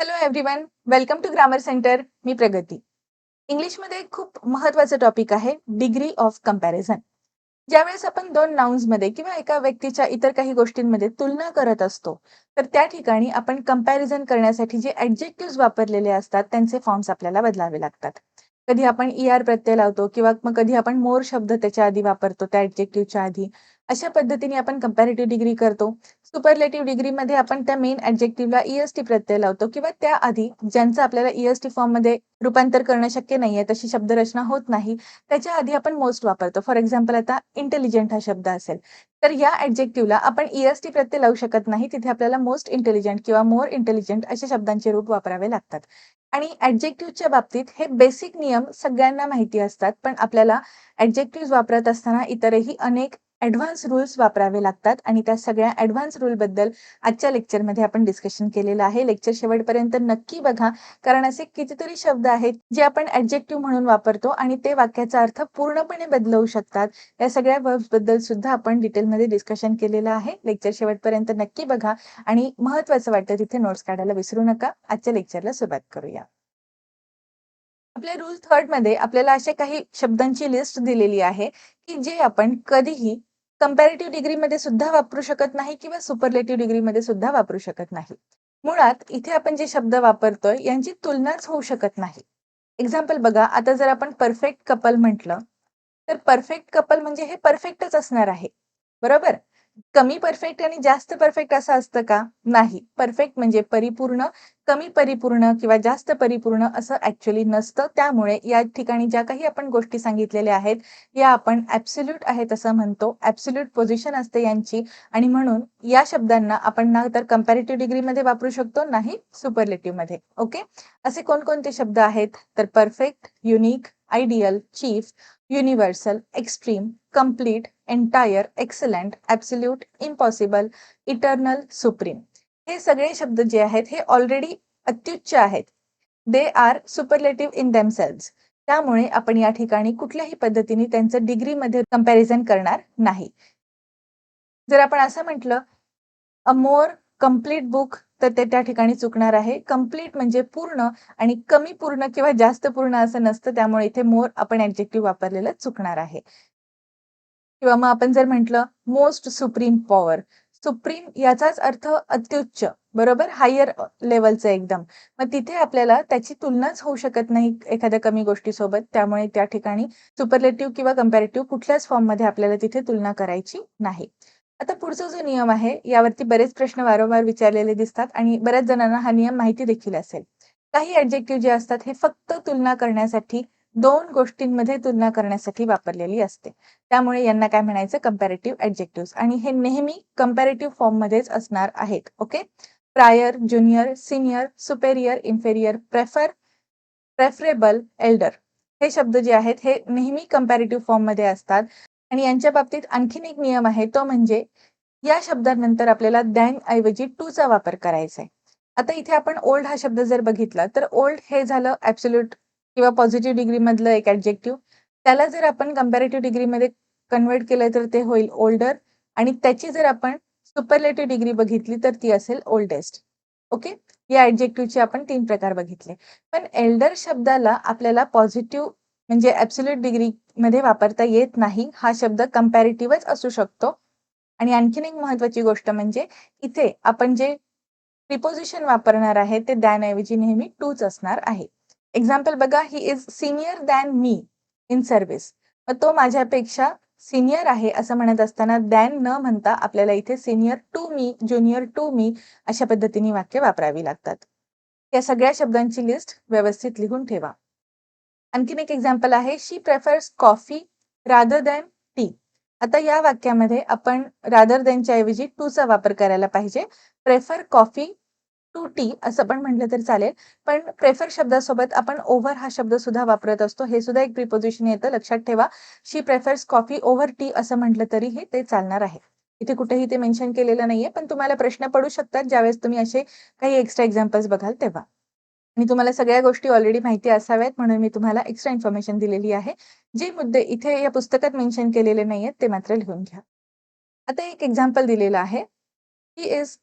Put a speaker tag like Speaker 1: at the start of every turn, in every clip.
Speaker 1: Hello everyone welcome to grammar center मी प्रगती. इंग्लिशमध्ये खूप महत्वाचं टॉपिक आहे डिग्री ऑफ कंपॅरिझन ज्यावेळेस आपण दोन नाउन्समध्ये किंवा एका व्यक्तीच्या इतर काही गोष्टींमध्ये तुलना करत असतो तर त्या ठिकाणी आपण कंपॅरिझन करण्यासाठी जे ऍडजेक्टिव्ह वापरलेले असतात त्यांचे फॉर्म्स आपल्याला बदलावे लागतात. कधी आपण ई आर प्रत्यय लावतो किंवा मग कधी आपण मोर शब्द त्याच्या आधी वापरतो त्या ऍडजेक्टिव्हच्या आधी. अशा पद्धतीने आपण कम्पॅरेटिव्ह डिग्री करतो. सुपरलेटिव्ह डिग्रीमध्ये आपण त्या मेन ऍडजेक्टिव्हला ईएसटी प्रत्यय लावतो किंवा त्या आधी ज्यांचं आपल्याला ईएसटी फॉर्ममध्ये रूपांतर करणं शक्य नाहीये तशी शब्दरचना होत नाही त्याच्या आधी आपण मोस्ट वापरतो. फॉर एक्झाम्पल आता इंटेलिजंट हा शब्द असेल. तर या ऍडजेक्टिव्हला आपण ईएसटी प्रत्यय लावू शकत नाही तिथे आपल्याला मोस्ट इंटेलिजंट किंवा मोर इंटेलिजंट अशा शब्दांचे रूप वापरावे लागतात. आणि ऍडजेक्टिव्हच्या बाबतीत हे बेसिक नियम सगळ्यांना माहिती असतात पण आपल्याला ऍडजेक्टिव्ह वापरत असताना इतरही अनेक ऍडव्हान्स रूल्स वापरावे लागतात आणि त्या सगळ्या ऍडव्हान्स रूल बद्दल आजच्या लेक्चरमध्ये आपण डिस्कशन केलेलं आहे. लेक्चर शेवटपर्यंत नक्की बघा कारण असे कितीतरी शब्द आहेत जे आपण ऍडजेक्टिव्ह म्हणून वापरतो आणि ते वाक्याचा अर्थ पूर्णपणे बदलवू शकतात. या सगळ्या वर्ब्सबद्दल सुद्धा आपण डिटेलमध्ये डिस्कशन केलेलं आहे. लेक्चर शेवटपर्यंत नक्की बघा आणि महत्वाचं वाटतं तिथे नोट्स काढायला विसरू नका. आजच्या लेक्चरला सुरुवात करूया. आपल्या रूल थर्डमध्ये आपल्याला अशा काही शब्दांची लिस्ट दिलेली आहे की जे आपण कधीही कंपॅरेटिव्ह डिग्रीमध्ये सुद्धा वापरू शकत नाही किंवा सुपरलेटिव्ह डिग्रीमध्ये सुद्धा वापरू शकत नाही. मुळात इथे आपण जे शब्द वापरतोय यांची तुलनाच होऊ शकत नाही. एक्झाम्पल बघा आता जर आपण परफेक्ट कपल म्हटलं तर परफेक्ट कपल म्हणजे हे परफेक्टच असणार आहे. बरोबर? कमी परफेक्ट आणि जास्त परफेक्ट असं असतं का? नाही. परफेक्ट म्हणजे परिपूर्ण कमी परिपूर्ण किंवा जास्त परिपूर्ण असं ऍक्च्युली नसतं. त्यामुळे या ठिकाणी ज्या काही आपण गोष्टी सांगितलेल्या आहेत या आपण ऍब्सोल्यूट आहेत असं म्हणतो. ऍब्सोल्यूट पोझिशन असते यांची. आणि म्हणून या शब्दांना आपण ना तर कम्पॅरेटिव्ह डिग्रीमध्ये वापरू शकतो नाही सुपरलेटिव्हमध्ये. ओके असे कोणकोणते शब्द आहेत? तर perfect unique ideal chief universal extreme complete entire excellent absolute impossible eternal supreme हे सगळे शब्द जे आहेत हे ऑलरेडी अत्युच्च आहेत. They are superlative in themselves त्यामुळे आपण या ठिकाणी कुठल्याही पद्धतीने त्यांचं डिग्रीमध्ये कंपॅरिझन करणार नाही. जर आपण असं म्हटलं अ मोर कंप्लीट बुक तर ते त्या ठिकाणी चुकणार आहे. कंप्लीट म्हणजे पूर्ण आणि कमी पूर्ण किंवा जास्त पूर्ण असं नसतं. त्यामुळे इथे मोर आपण ऍडजेक्टिव्ह वापरलेलं चुकणार आहे. किंवा मग आपण जर म्हटलं मोस्ट सुप्रीम पॉवर सुप्रीम याचाच अर्थ अत्युच्च बरोबर? हायर लेवलचं एकदम. मग तिथे आपल्याला त्याची तुलनाच होऊ शकत नाही एखाद्या कमी गोष्टीसोबत. त्यामुळे त्या ठिकाणी सुपरलेटिव्ह किंवा कम्पॅरेटिव्ह कुठल्याच फॉर्ममध्ये आपल्याला तिथे तुलना करायची नाही. आता पुढचा जो नियम आहे यावरती बरेच प्रश्न वारंवार विचारलेले दिसतात आणि बऱ्याच जणांना हा नियम माहिती देखील असेल. काही ऍडजेक्टिव्ह जे असतात हे फक्त तुलना करण्यासाठी दोन गोष्टींमध्ये तुलना करण्यासाठी वापरलेली असते. त्यामुळे यांना काय म्हणायचं? कम्पॅरेटिव्ह ऍडजेक्टिव्ह आणि हे नेहमी कम्पॅरेटिव्ह फॉर्म मध्येच असणार आहेत. Okay prior junior senior superior inferior prefer preferable elder हे शब्द जे आहेत हे नेहमी कम्पॅरेटिव्ह फॉर्ममध्ये असतात. आणि यांच्या बाबतीत आणखीन एक नियम आहे. तो म्हणजे या शब्दानंतर आपल्याला दॅन ऐवजी टू चा वापर करायचा आहे. आता इथे आपण ओल्ड हा शब्द जर बघितला तर ओल्ड हे झालं ऍब्सोल्यूट किंवा पॉझिटिव्ह डिग्री मधलं एक ऍडजेक्टिव्ह त्याला जर आपण कम्पॅरेटिव्ह डिग्रीमध्ये कन्वर्ट केलं तर ते होईल ओल्डर आणि त्याची जर आपण सुपरलेटिव्ह डिग्री बघितली तर ती असेल ओल्डेस्ट ओके या ऍडजेक्टिव्हचे आपण तीन प्रकार बघितले. पण एल्डर शब्दाला आपल्याला पॉझिटिव्ह म्हणजे ऍब्सोल्यूट डिग्री मध्ये वापरता येत नाही हा शब्द कम्पॅरेटिव्हच असू शकतो. आणि आणखीन एक महत्वाची गोष्ट म्हणजे इथे आपण जे प्रिपोजिशन वापरणार आहे ते ऐवजी नेहमी टूच असणार आहे. एक्झाम्पल बघा he is senior than me in service मग तो माझ्यापेक्षा सिनियर आहे असं म्हणत असताना दॅन न म्हणता आपल्याला इथे senior to me junior to me अशा पद्धतीने वाक्य वापरावी लागतात. या सगळ्या शब्दांची लिस्ट व्यवस्थित लिहून ठेवा. आणखीन एक एक्झाम्पल आहे she prefers coffee rather than tea आता या वाक्यामध्ये आपण रादर दॅनच्या ऐवजी टूचा वापर करायला पाहिजे. प्रेफर कॉफी टू टी असं पण म्हटलं तर चालेल. पण प्रेफर शब्दासोबत आपण ओव्हर हा शब्द सुद्धा वापरत असतो. हे सुद्धा एक प्रिपोजिशन येतं. लक्षात ठेवा. She prefers coffee over tea असं म्हटलं तरीही ते चालणार आहे. इथे कुठेही ते मेन्शन केलेलं नाहीये पण तुम्हाला प्रश्न पडू शकतात. ज्यावेळेस तुम्ही असे काही एक्स्ट्रा एक्झाम्पल्स बघाल तेव्हा. आणि तुम्हाला सगळ्या गोष्टी ऑलरेडी माहिती असाव्यात म्हणून मी तुम्हाला एक्स्ट्रा इन्फॉर्मेशन दिलेली आहे. जे मुद्दे इथे या पुस्तकात मेन्शन केलेले नाहीयेत ते मात्र लिहून घ्या. आता एक एक्झाम्पल दिलेलं आहे. He is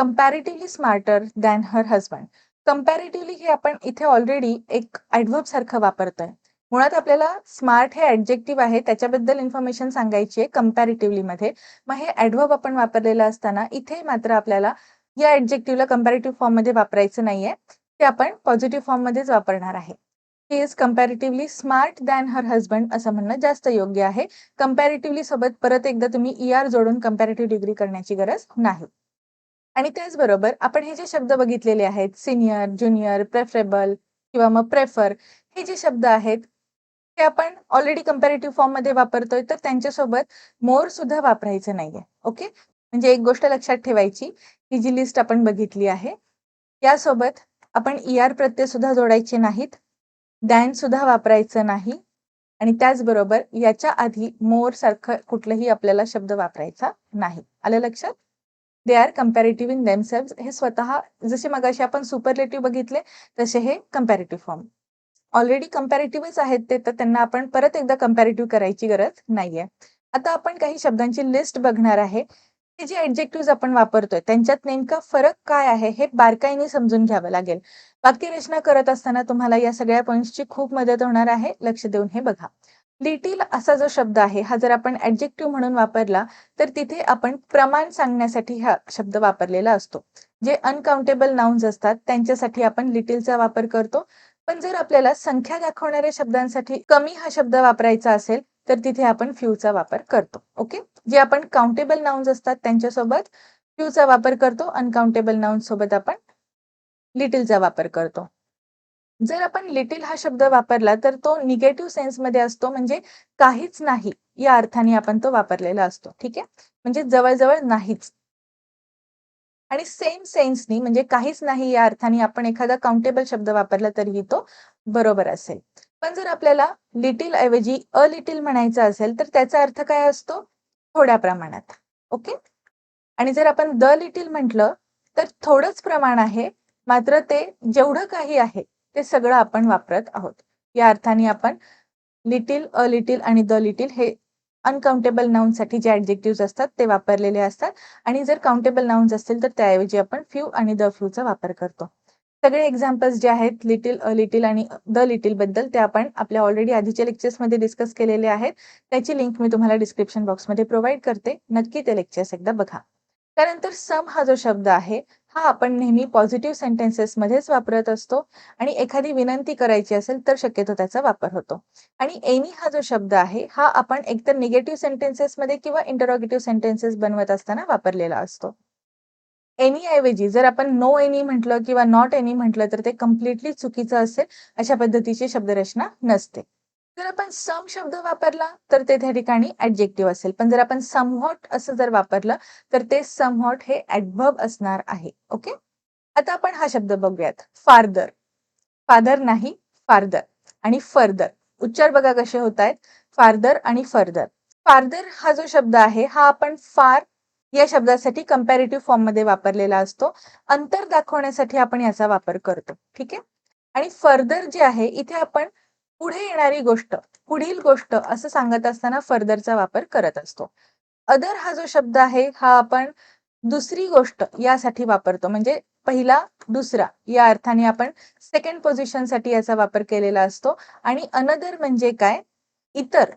Speaker 1: comparatively smarter than her husband comparatively हे आपण इथे ऑलरेडी एक ऍडव्हर्ब सारखं वापरतोय. मुळात आपल्याला स्मार्ट हे ऍडजेक्टिव्ह आहे त्याच्याबद्दल इन्फॉर्मेशन सांगायची आहे कंपॅरेटिव्हली मध्ये. मग हे ऍडव्हर्ब आपण वापरलेलं असताना इथे मात्र आपल्याला या ऍडजेक्टिव्हला कम्पॅरेटिव्ह फॉर्म फॉर्ममध्ये वापरायचं नाहीये. ते आपण पॉझिटिव्ह फॉर्म मध्येच वापरणार आहे. He is comparatively smart than her husband असं म्हणणं जास्त योग्य आहे. कंपॅरेटिव्हली सोबत परत एकदा तुम्ही ईआर जोडून कम्पॅरेटिव्ह डिग्री करण्याची गरज नाही. आणि त्याचबरोबर आपण हे जे शब्द बघितलेले आहेत सिनियर, ज्युनियर, प्रेफरेबल किंवा मग प्रेफर हे जे शब्द आहेत ते आपण ऑलरेडी कंपॅरेटिव्ह फॉर्ममध्ये वापरतोय तर त्यांच्यासोबत मोर सुद्धा वापरायचं नाहीये. ओके. म्हणजे एक गोष्ट लक्षात ठेवायची ही जी लिस्ट आपण बघितली आहे यासोबत आपण ई आर प्रत्यय सुद्धा जोडायचे नाहीत. दॅन सुद्धा वापरायचं नाही आणि त्याचबरोबर याच्या आधी मोर सारखं कुठलंही आपल्याला शब्द वापरायचा नाही. आलं लक्षात? They are comparative in themselves हे स्वतः जसे मगाशी आपण सुपरलेटिव्ह बघितले तसे हे कम्पॅरेटिव्ह फॉर्म. ऑलरेडी कम्पॅरेटिव्हच आहेत ते तर त्यांना आपण परत एकदा कम्पॅरेटिव्ह करायची गरज नाहीये. आता आपण काही शब्दांची लिस्ट बघणार आहे. हे जे ॲडजेक्टिव्हज आपण वापरतोय त्यांच्यात नेमका फरक काय आहे हे बारकाईने समजून घ्यावं लागेल. वाक्यरचना करत असताना तुम्हाला या सगळ्या पॉइंट्सची खूप मदत होणार आहे. लक्ष देऊन हे बघा. लिटिल असा जो शब्द आहे हा जर आपण ऍडजेक्टिव्ह म्हणून वापरला तर तिथे आपण प्रमाण सांगण्यासाठी हा शब्द वापरलेला असतो. जे अनकाउंटेबल नाउन्स असतात त्यांच्यासाठी आपण लिटिलचा वापर करतो. पण जर आपल्याला संख्या दाखवणाऱ्या शब्दांसाठी कमी हा शब्द वापरायचा असेल तर तिथे आपण फ्यूचा वापर करतो. ओके. जे आपण काउंटेबल नाउन्स असतात त्यांच्यासोबत फ्यूचा वापर करतो. अनकाउंटेबल नाउन्स सोबत आपण लिटिलचा वापर करतो. जर आपण लिटिल हा शब्द वापरला तर तो निगेटिव्ह सेन्समध्ये असतो म्हणजे काहीच नाही या अर्थाने आपण तो वापरलेला असतो. ठीक आहे. म्हणजे जवळ-जवळ नाहीच. आणि सेम सेन्सनी म्हणजे काहीच नाही या अर्थाने आपण एखादा काउंटेबल शब्द वापरला तरीही तो बरोबर असेल. पण जर आपल्याला लिटिल ऐवजी अ लिटिल म्हणायचं असेल तर त्याचा अर्थ काय असतो? थोड्या प्रमाणात. ओके. आणि जर आपण द लिटिल म्हटलं तर थोडंच प्रमाण आहे मात्र ते जेवढं काही आहे ते सगळं आपण वापरत आहोत. या अर्थाने आपण लिटिल, अ लिटिल आणि द लिटिल हे अनकाउंटेबल नाउन्ससाठी जे ॲडजेक्टिव्हज असतात ते वापरलेले असतात आणि जर काउंटेबल नाउन्स असतील तर त्याऐवजी आपण फ्यू आणि द फ्यूचा वापर करतो. सगळे एक्झाम्पल्स जे आहेत लिटिल, अ लिटिल आणि द लिटिलबद्दल ते आपण आपल्या ऑलरेडी आधीच्या लेक्चर्समध्ये डिस्कस केलेले आहेत. त्याची लिंक मी तुम्हाला डिस्क्रिप्शन बॉक्समध्ये प्रोव्हाइड करते. नक्की ते लेक्चर्स एकदा बघा. त्यानंतर सम हा जो शब्द आहे हा आपण नेहमी पॉझिटिव्ह सेंटेन्सेसमध्येच वापरत असतो आणि एखादी विनंती करायची असेल तर शक्यतो त्याचा वापर होतो. आणि एनी हा जो शब्द आहे हा आपण एकतर निगेटिव्ह सेंटेन्सेसमध्ये किंवा इंटरॉगेटिव्ह सेंटेन्सेस बनवत असताना वापरलेला असतो. एनी ऐवजी जर आपण नो एनी म्हटलं किंवा नॉट एनी म्हटलं तर ते कम्प्लिटली चुकीचं असेल. अशा पद्धतीची शब्दरचना नसते. जर आपण सम शब्द वापरला तर ते त्या ठिकाणी ऍडजेक्टिव्ह असेल. पण जर आपण समहॉट असं जर वापरलं तर ते समव्हॉट हे ऍडव्हर्ब असणार आहे. ओके. आता आपण हा शब्द बघूयात. फार्दर. फादर नाही फार्दर आणि फर्दर. उच्चार बघा कसे होत आहेत. फार्दर आणि फर्दर. फार्दर हा जो शब्द आहे हा आपण फार या शब्दासाठी कंपॅरेटिव्ह फॉर्ममध्ये वापरलेला असतो. अंतर दाखवण्यासाठी आपण याचा वापर करतो. ठीक आहे. आणि फर्दर जे आहे इथे आपण पुढे येणारी गोष्ट, पुढील गोष्ट असं सांगत असताना फर्दरचा वापर करत असतो. अदर हा जो शब्द आहे हा आपण दुसरी गोष्ट यासाठी वापरतो. म्हणजे पहिला, दुसरा या अर्थाने आपण सेकंड पोझिशनसाठी याचा वापर केलेला असतो आणि अनदर म्हणजे काय? इतर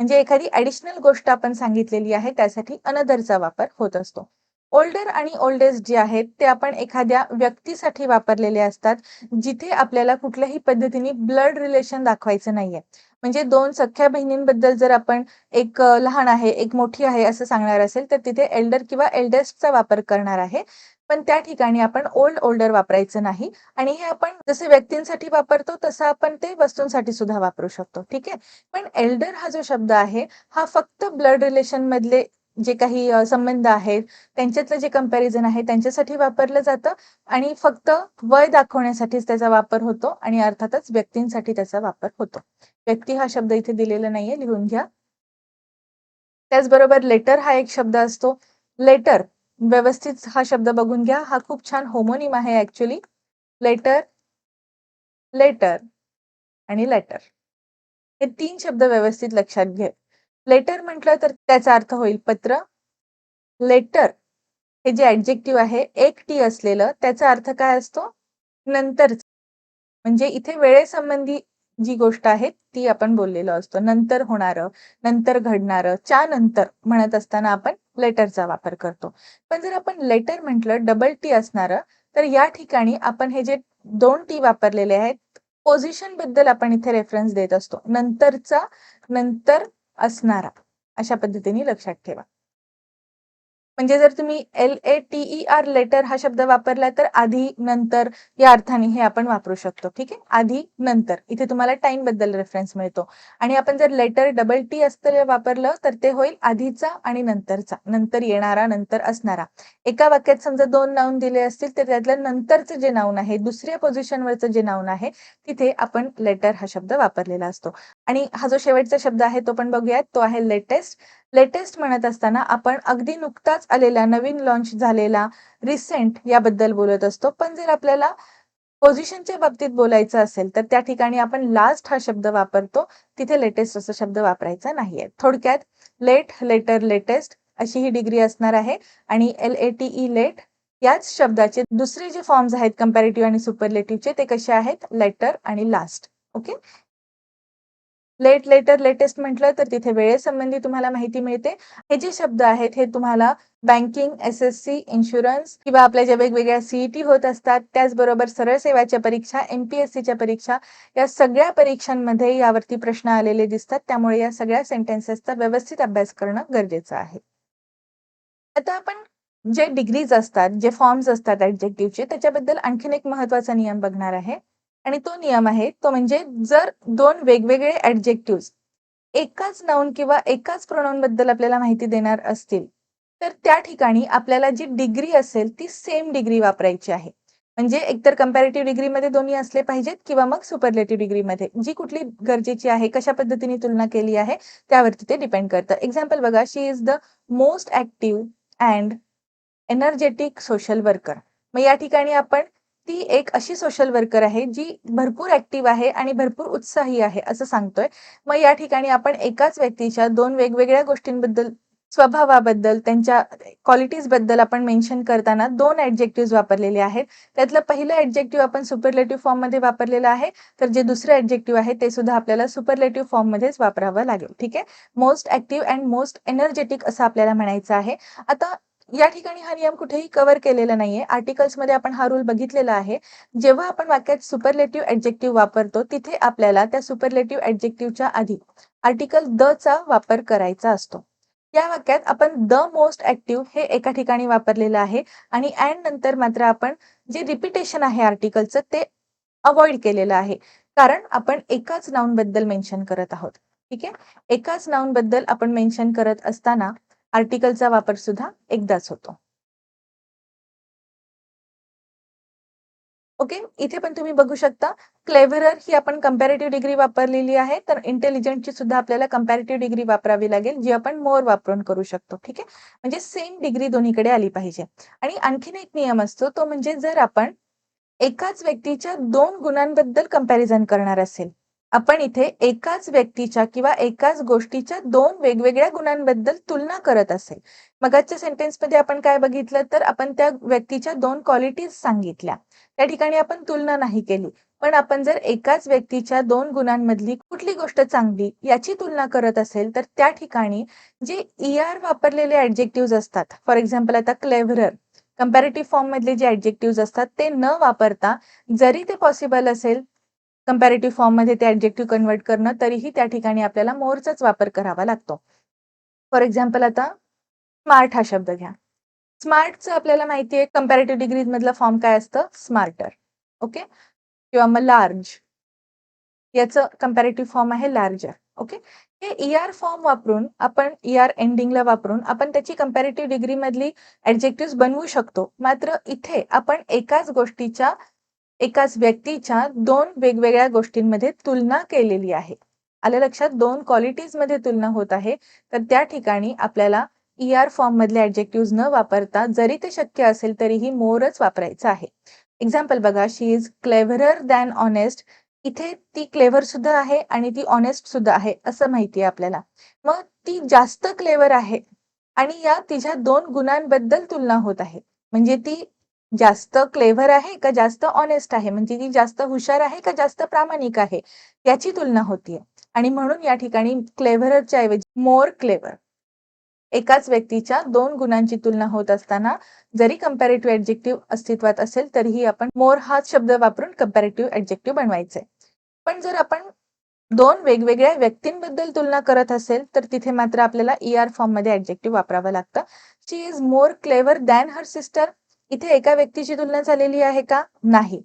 Speaker 1: म्हणजे एखादी ऍडिशनल गोष्ट आपण सांगितलेली आहे त्यासाठी अनदरचा वापर होत असतो. ओल्डर आणि ओल्डेस्ट जे आहेत ते आपण एखाद्या व्यक्तीसाठी वापरलेले असतात. जिथे आपल्याला कुठल्याही पद्धतीने ब्लड रिलेशन दाखवायचं नाहीये. म्हणजे दोन सख्ख्या बहिणींबद्दल जर आपण एक लहान आहे, एक मोठी आहे असं सांगणार असेल तर तिथे एल्डर किंवा एल्डेस्टचा वापर करणार आहे. पण त्या ठिकाणी आपण ओल्ड, ओल्डर वापरायचं नाही आणि हे आपण जसे व्यक्तींसाठी वापरतो तसं आपण ते वस्तूंसाठी सुद्धा वापरू शकतो. ठीक आहे. पण एल्डर हा जो शब्द आहे हा फक्त ब्लड रिलेशन मधले जे काही संबंध आहेत त्यांच्यातलं जे कंपॅरिझन आहे त्यांच्यासाठी वापरलं जातं आणि फक्त वय दाखवण्यासाठीच त्याचा वापर होतो आणि अर्थातच व्यक्तींसाठी त्याचा वापर होतो. व्यक्ती हा शब्द इथे दिलेला नाहीये लिहून घ्या. त्याचबरोबर लेटर हा एक शब्द असतो. लेटर व्यवस्थित हा शब्द बघून घ्या. हा खूप छान होमोनिम आहे ऍक्च्युली लेटर, लेटर आणि लेटर. हे तीन शब्द व्यवस्थित लक्षात घे. लेटर म्हटलं तर त्याचा अर्थ होईल पत्र. लेटर हे जे ॲडजेक्टिव्ह आहे एक टी असलेलं त्याचा अर्थ काय असतो? नंतर म्हणजे इथे वेळेसंबंधी जी गोष्ट आहे ती आपण बोललेलो असतो नंतर होणार नंतर घडणारं च्या नंतर म्हणत असताना आपण लेटरचा वापर करतो पण जर आपण लेटर म्हटलं डबल टी असणार तर या ठिकाणी आपण हे जे दोन टी वापरलेले आहेत पोझिशनबद्दल आपण इथे रेफरन्स देत असतो नंतरचा नंतर असणारा. अशा पद्धतीने लक्षात ठेवा. म्हणजे जर तुम्ही L A T E R later हा शब्द वापरला तर आधी नंतर या अर्थाने हे आपण वापरू शकतो. ठीक आहे? आधी नंतर. इथे तुम्हाला टाइमबद्दल रेफरन्स मिळतो. आणि आपण जर लेटर डबल टी असतं वापरलं तर ते होईल आधीचा आणि नंतरचा. नंतर येणारा नंतर असणारा. एका वाक्यात समजा दोन नाऊन दिले असतील तर त्यातलं नंतरचं जे नाऊन आहे दुसऱ्या पोझिशनवरचं जे नाऊन आहे तिथे आपण लेटर हा शब्द वापरलेला असतो. आणि हा जो शेवटचा शब्द आहे तो पण बघूयात. तो आहे लेटेस्ट लेटेस्ट म्हणत असताना आपण अगदी नुकताच आलेला नवीन लॉन्च झालेला रिसेंट याबद्दल बोलत असतो. पण जर आपल्याला पोझिशनच्या बाबतीत बोलायचं असेल तर त्या ठिकाणी आपण लास्ट हा शब्द वापरतो. तिथे लेटेस्ट असा शब्द वापरायचा नाहीये. थोडक्यात लेट लेटर लेटेस्ट अशी ही डिग्री असणार आहे. आणि L A T E late याच शब्दाचे दुसरे जे फॉर्म्स आहेत कम्पॅरेटिव्ह आणि सुपरलेटिव्हचे ते कसे आहेत? लेटर आणि last okay late later latest म्हटलं तर तिथे वेळेसंबंधी तुम्हाला माहिती मिळते. हे जे शब्द आहेत हे तुम्हाला banking S S C insurance किंवा आपल्या ज्या वेगवेगळ्या सीईटी होत असतात त्याचबरोबर सरळ सेवाच्या परीक्षा एमपीएससीच्या परीक्षा या सगळ्या परीक्षांमध्ये यावरती प्रश्न आलेले दिसतात. त्यामुळे या सगळ्या सेंटेन्सेसचा व्यवस्थित अभ्यास करणं गरजेचं आहे. आता आपण जे डिग्रीज असतात जे फॉर्म्स असतात ऍडजेक्टिव्हचे त्याच्याबद्दल आणखीन एक महत्त्वाचा नियम बघणार आहे. आणि तो नियम आहे तो म्हणजे जर दोन वेगवेगळे ऍडजेक्टिव्ह एकाच नाऊन किंवा एकाच प्रोनाऊन बद्दल आपल्याला माहिती देणार असतील तर त्या ठिकाणी आपल्याला जी डिग्री असेल ती सेम डिग्री वापरायची आहे. म्हणजे एकतर कम्पॅरेटिव्ह डिग्रीमध्ये दोन्ही असले पाहिजेत किंवा मग सुपरलेटिव्ह डिग्रीमध्ये जी कुठली गरजेची आहे कशा पद्धतीने तुलना केली आहे त्यावरती ते डिपेंड करतं. एक्झाम्पल बघा she is the most active and energetic social worker मग या ठिकाणी आपण ती एक अशी सोशल वर्कर आहे जी भरपूर ऍक्टिव्ह आहे आणि भरपूर उत्साही आहे असं सांगतोय. मग या ठिकाणी आपण एकाच व्यक्तीच्या दोन वेगवेगळ्या गोष्टींबद्दल स्वभावाबद्दल त्यांच्या क्वालिटीजबद्दल आपण मेन्शन करताना दोन ऍडजेक्टिव्ह वापरलेले आहेत. त्यातलं पहिलं ऍडजेक्टिव्ह आपण सुपरलेटिव्ह फॉर्ममध्ये वापरलेलं आहे तर जे दुसरं ऍडजेक्टिव्ह आहे ते सुद्धा आपल्याला सुपरलेटिव्ह फॉर्म मध्येच वापरावं लागेल ठीक आहे? Most active and most energetic असं आपल्याला म्हणायचं आहे. आता या ठिकाणी हा नियम कुठेही कव्हर केलेला नाहीये. आर्टिकल्समध्ये आपण हा रूल बघितलेला आहे. जेव्हा आपण वाक्यात सुपरलेटिव्ह ऍडजेक्टिव्ह वापरतो तिथे आपल्याला त्या सुपरलेटिव्ह ऍडजेक्टिव्हच्या आधी आर्टिकल द चा वापर करायचा असतो. या वाक्यात आपण द मोस्ट ऍक्टिव्ह हे एका ठिकाणी वापरलेलं आहे आणि अँड नंतर मात्र आपण जे रिपिटेशन आहे आर्टिकलचं ते अवॉइड केलेलं आहे. कारण आपण एकाच नाऊन बद्दल मेन्शन करत आहोत. ठीक आहे? एकाच नाऊन बद्दल आपण मेन्शन करत असताना आर्टिकलचा वापर सुद्धा एकदाच होतो. ओके इथे पण तुम्ही बघू शकता क्लेव्हरर ही आपण कम्पॅरेटिव्ह डिग्री वापरलेली आहे तर इंटेलिजंटची सुद्धा आपल्याला कम्पॅरेटिव्ह डिग्री वापरावी लागेल जी आपण मोर वापरून करू शकतो ठीक आहे? म्हणजे सेम डिग्री दोन्हीकडे आली पाहिजे. आणि आणखीन एक नियम असतो तो म्हणजे जर आपण एकाच व्यक्तीच्या दोन गुणांबद्दल कंपॅरिझन करणार असेल आपण इथे एकाच व्यक्तीच्या किंवा एकाच गोष्टीच्या दोन वेगवेगळ्या गुणांबद्दल तुलना करत असेल. मगाच्या सेंटेन्समध्ये आपण काय बघितलं तर आपण त्या व्यक्तीच्या दोन क्वालिटीज सांगितल्या. त्या ठिकाणी आपण तुलना नाही केली. पण आपण जर एकाच व्यक्तीच्या दोन गुणांमधली कुठली गोष्ट चांगली याची तुलना करत असेल तर त्या ठिकाणी जे ई आर वापरलेले ऍडजेक्टिव्ह असतात फॉर एक्झाम्पल आता क्लेव्हरर कम्पॅरेटिव्ह फॉर्म मधले जे ऍडजेक्टिव्ह असतात ते न वापरता जरी ते पॉसिबल असेल कम्पॅरेटिव्ह फॉर्ममध्ये ते ऍडजेक्टिव्ह कन्वर्ट करणं तरीही त्या ठिकाणी आपल्याला मोरचाच वापर करावा लागतो. फॉर एक्झाम्पल आता स्मार्ट हा शब्द घ्या. स्मार्टचं आपल्याला माहिती आहे कम्पॅरेटिव्ह डिग्रीज मधला फॉर्म काय असतं? स्मार्टर ओके किंवा मग लार्ज याचं कम्पॅरेटिव्ह फॉर्म आहे लार्जर ओके हे ई आर फॉर्म वापरून आपण ई आर एंडिंगला वापरून आपण त्याची कम्पॅरेटिव्ह डिग्री मधली ऍडजेक्टिव्ह बनवू शकतो. मात्र इथे आपण एकाच गोष्टीच्या एकाच व्यक्तीच्या दोन वेगवेगळ्या गोष्टींमध्ये तुलना केलेली आहे. आल्या लक्षात? दोन क्वालिटीजमध्ये तुलना होत आहे. तर त्या ठिकाणी आपल्याला ई आर फॉर्म मधले ऍडजेक्टिव्ह न वापरता जरी ते शक्य असेल तरीही मोरच वापरायचं आहे. एक्झाम्पल बघा she is cleverer than honest इथे ती क्लेव्हर सुद्धा आहे आणि ती ऑनेस्ट सुद्धा आहे असं माहिती आहे आपल्याला. मग ती जास्त क्लेव्हर आहे आणि या तिच्या दोन गुणांबद्दल तुलना होत आहे. म्हणजे ती जास्त क्लेव्हर आहे का जास्त ऑनेस्ट आहे? म्हणजे ती जास्त हुशार आहे का जास्त प्रामाणिक आहे? याची तुलना होतीये. आणि म्हणून या ठिकाणी क्लेव्हरच्या ऐवजी मोर क्लेव्हर एकाच व्यक्तीच्या दोन गुणांची तुलना होत असताना जरी कम्पॅरेटिव्ह ऍडजेक्टिव्ह अस्तित्वात असेल तरीही आपण मोर हा शब्द वापरून कम्पॅरेटिव्ह ऍडजेक्टिव्ह बनवायचे पण जर आपण दोन वेगवेगळ्या व्यक्तींबद्दल तुलना करत असेल तर तिथे मात्र आपल्याला ई आर फॉर्ममध्ये ऍडजेक्टिव्ह वापरावं लागतं. She is more clever than her sister इथे एका व्यक्तीची तुलना झालेली आहे का? नाही.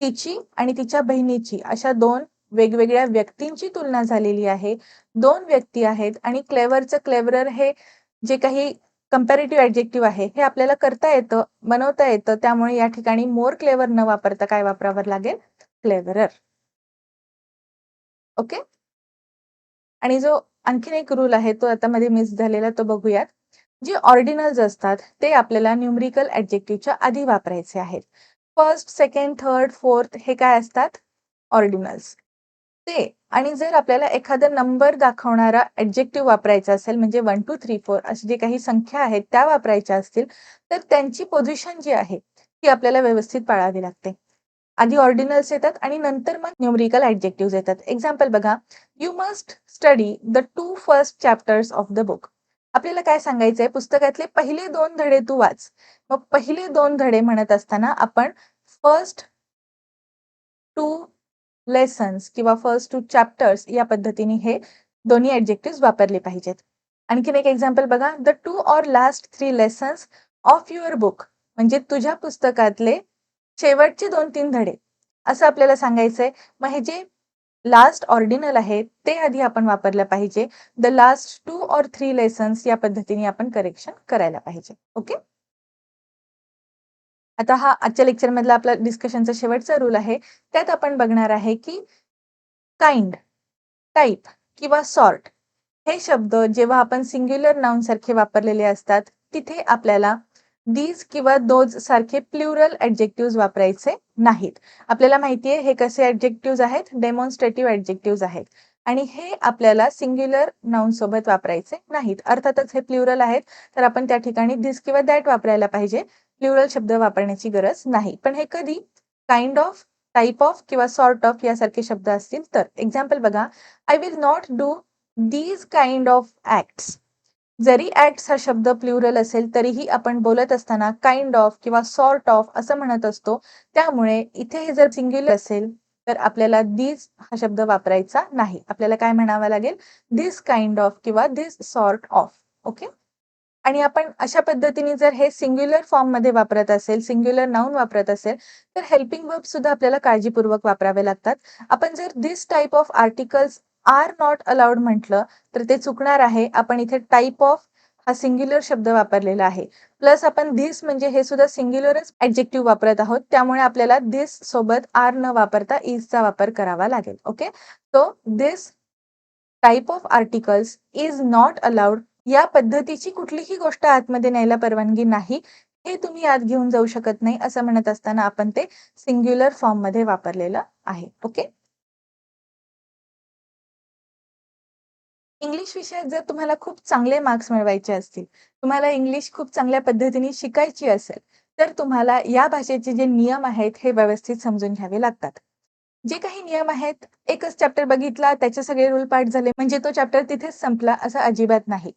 Speaker 1: तिची आणि तिच्या बहिणीची अशा दोन वेगवेगळ्या व्यक्तींची तुलना झालेली आहे. दोन व्यक्ती आहेत आणि क्लेवरचं क्लेव्हरर हे जे काही कम्पॅरेटिव्ह ऍडजेक्टिव्ह आहे हे आपल्याला करता येतं बनवता येतं. त्यामुळे या ठिकाणी मोर क्लेवर न वापरता काय वापरावं लागेल? क्लेवरर ओके आणि जो आणखीन एक रूल आहे तो आता मध्ये मिस झालेला तो बघूयात. जे ऑर्डिनल्स असतात ते आपल्याला न्यूमरिकल ऍडजेक्टिव्हच्या आधी वापरायचे आहेत. फर्स्ट सेकंड थर्ड फोर्थ हे काय असतात? ऑर्डिनल्स. ते आणि जर आपल्याला एखादा नंबर दाखवणारा ऍडजेक्टिव्ह वापरायचा असेल म्हणजे वन टू थ्री फोर अशी जे काही संख्या आहेत त्या वापरायच्या असतील तर त्यांची पोझिशन जी आहे ती आपल्याला व्यवस्थित पाळावी लागते. आधी ऑर्डिनल्स येतात आणि नंतर मग न्यूमरिकल ऍडजेक्टिव्ह येतात. एक्झाम्पल बघा. You must study the two first chapters of the book आपल्याला काय सांगायचंय? पुस्तकातले पहिले दोन धडे तू वाच. मग पहिले दोन धडे म्हणत असताना आपण फर्स्ट टू लेसन्स किंवा फर्स्ट टू चॅप्टर्स या पद्धतीने हे दोन्ही ऍडजेक्टिव्ह वापरले पाहिजेत. आणखीन एक एक्झाम्पल बघा. The two or last three lessons of your book म्हणजे तुझ्या पुस्तकातले शेवटचे दोन तीन धडे. असं आपल्याला सांगायचंय. मग हे जे लास्ट ऑर्डिनल आहे ते आधी आपण वापरलं पाहिजे. The last two or three lessons या पद्धतीने आपण करेक्शन करायला पाहिजे. ओके आता हा आजच्या लेक्चर मधला आपला डिस्कशनचा शेवटचा रूल आहे. त्यात आपण बघणार आहे की काइंड टाईप किंवा सॉर्ट हे शब्द जेव्हा आपण सिंग्युलर नाउन सारखे वापरलेले असतात तिथे आपल्याला दीज किंवा दोज सारखे प्लुरल ऍडजेक्टिव्ह वापरायचे नाहीत. आपल्याला माहितीये हे कसे ऍडजेक्टिव्ह आहेत? डेमॉन्स्ट्रेटिव्ह ऍडजेक्टिव्ह आहेत. आणि हे आपल्याला सिंग्युलर नाउन सोबत वापरायचे नाहीत. अर्थातच हे प्लुरल आहेत. तर आपण त्या ठिकाणी दिस किंवा दॅट वापरायला पाहिजे. प्लुरल शब्द वापरण्याची गरज नाही. पण हे कधी काइंड ऑफ टाईप ऑफ किंवा सॉर्ट ऑफ यासारखे शब्द असतील तर. एक्झाम्पल बघा. I will not do these kind of acts जरी ऍक्ट्स हा शब्द प्लुरल असेल तरीही आपण बोलत असताना काइंड ऑफ किंवा सॉर्ट ऑफ असं म्हणत असतो. त्यामुळे इथे हे जर सिंग्युलर असेल तर आपल्याला दिस हा शब्द वापरायचा नाही. आपल्याला काय म्हणावा लागेल? दिस काइंड ऑफ किंवा दिस सॉर्ट ऑफ ओके आणि आपण अशा पद्धतीने जर हे सिंग्युलर फॉर्ममध्ये वापरत असेल सिंग्युलर नाऊन वापरत असेल तर हेल्पिंग वर्ब सुद्धा आपल्याला काळजीपूर्वक वापरावे लागतात. आपण जर this type of articles are not allowed म्हटलं तर ते चुकणार आहे. आपण इथे टाईप ऑफ हा सिंग्युलर शब्द वापरलेला आहे. प्लस आपण दिस म्हणजे हे सुद्धा सिंग्युलरच ऍडजेक्टिव्ह वापरत आहोत. त्यामुळे आपल्याला दिस सोबत आर न वापरता इजचा वापर करावा लागेल. Okay so this type of articles is not allowed या पद्धतीची कुठलीही गोष्ट आतमध्ये न्यायला परवानगी नाही. हे तुम्ही आत घेऊन जाऊ शकत नाही असं म्हणत असताना आपण ते सिंग्युलर फॉर्ममध्ये वापरलेलं आहे. ओके इंग्लिश विषयात जर तुम्हाला खूप चांगले मार्क्स मिळवायचे असतील तुम्हाला इंग्लिश खूप चांगल्या पद्धतीने शिकायची असेल तर तुम्हाला या भाषेचे जे नियम आहेत हे व्यवस्थित समजून घ्यावे लागतात. जे काही नियम आहेत एकच चॅप्टर बघितला त्याचे सगळे रूल पाठ झाले म्हणजे तो चॅप्टर तिथेच संपला असं अजिबात नाही.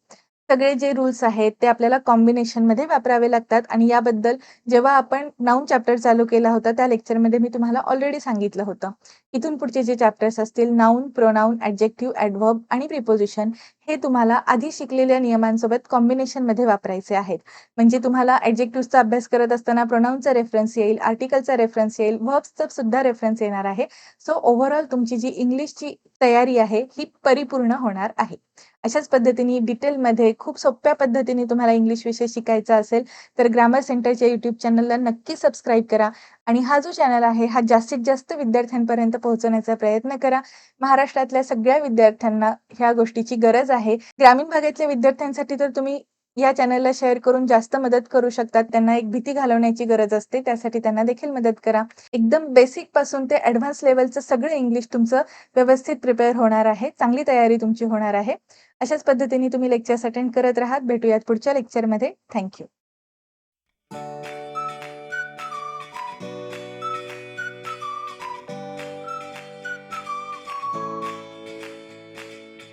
Speaker 1: सगळे जे रूल्स आहेत ते आपल्याला कॉम्बिनेशनमध्ये वापरावे लागतात. आणि याबद्दल जेव्हा आपण नाऊन चॅप्टर चालू केला होता त्या लेक्चरमध्ये मी तुम्हाला ऑलरेडी सांगितलं होतं. इथून पुढचे जे चॅप्टर्स असतील नाऊन प्रोनाऊन ऍडजेक्टिव्ह ऍडव्हर्ब आणि प्रिपोजिशन हे तुम्हाला आधी शिकलेल्या नियमांसोबत कॉम्बिनेशनमध्ये वापरायचे आहेत. म्हणजे तुम्हाला ऍडजेक्टिव्हचा अभ्यास करत असताना प्रोनाऊनचा रेफरन्स येईल आर्टिकलचा रेफरन्स येईल वर्ब्सचा सुद्धा रेफरन्स येणार आहे. सो ओव्हरऑल तुमची जी इंग्लिशची तयारी आहे ही परिपूर्ण होणार आहे. अशाच पद्धतीने डिटेलमध्ये खूप सोप्या पद्धतीने तुम्हाला इंग्लिश विषय शिकायचा असेल तर ग्रामर सेंटरच्या युट्यूब चॅनलला नक्की सबस्क्राईब करा. आणि हा जो चॅनल आहे हा जास्तीत जास्त विद्यार्थ्यांपर्यंत पोहोचवण्याचा प्रयत्न करा. महाराष्ट्रातल्या सगळ्या विद्यार्थ्यांना ह्या गोष्टीची गरज आहे. ग्रामीण भागातल्या विद्यार्थ्यांसाठी तर तुम्ही या चॅनलला शेअर करून जास्त मदत करू शकतात. त्यांना एक भीती घालवण्याची गरज असते. त्यासाठी त्यांना देखील मदत करा. एकदम बेसिकपासून ते ऍडव्हान्स लेवलचं सगळं इंग्लिश तुमचं व्यवस्थित प्रिपेअर होणार आहे. चांगली तयारी तुमची होणार आहे. अशाच पद्धतीने तुम्ही लेक्चर्स अटेंड करत राहात. भेटूयात पुढच्या लेक्चरमध्ये थँक्यू